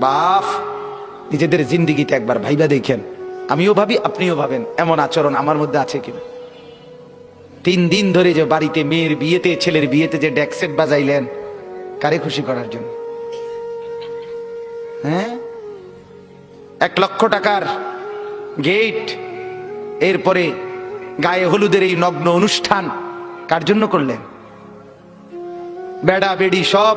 বাফ। নিজেদের জিন্দিগিতে একবার ভাইবা দেখেন। আমিও ভাবি, আপনিও ভাবেন, এমন আচরণ আমার মধ্যে আছে কিনা? তিন দিন ধরে যে বাড়িতে মেয়ের বিয়েতে, ছেলের বিয়েতে যে ডেকসেট বাজাইলেন, কারে খুশি করার জন্য? হ্যাঁ? এক লক্ষ টাকার গেট, এরপরে গায়ে হলুদের এই নগ্ন অনুষ্ঠান, কার জন্য করলেন? বেড়া, বেড়ি সব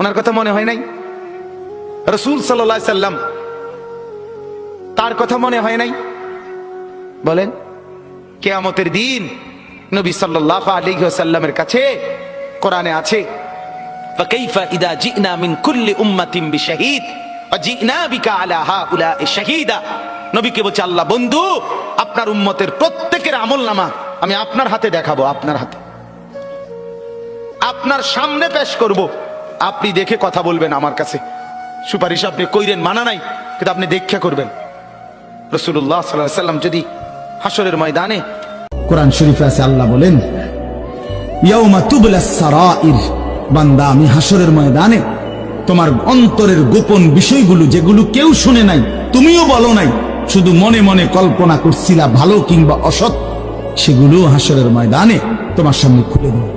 ওনার কথা মনে হয় নাই রসুল সাল্লাহ সাল্লাম তার কথা মনে হয় নাই বলেন কেয়ামতের দিন নবী সাল্লাহ আলী সাল্লামের কাছে কোরআনে আছে فكيف إذا جئنا من كل أمة بشهيد وجئنا بك على هؤلاء شهيدا নবীকে বলছে আল্লাহ বন্ধু আপনার উম্মতের প্রত্যেকের আমল নামা আমি আপনার হাতে দেখাবো আপনার হাতে আপনার সামনে পেশ করব আপনি দেখে কথা বলবেন আমার কাছে। সুপারিশ আপনি কইরেন, মানা নাই, কিন্তু আপনি দেখা করবেন। রসুল্লাহ সাল্লাহ সাল্লাম যদি হাসরের ময়দানে কোরআন শরীফে আছে, আল্লাহ বলেন বান্দা, আমি হাসরের ময়দানে তোমার অন্তরের গোপন বিষয়গুলো যেগুলো কেউ শুনে নাই, তুমিও বলো নাই, শুধু মনে মনে কল্পনা করছিলা ভালো কিংবা অসৎ, সেগুলো হাসরের ময়দানে তোমার সামনে খুলে দেব।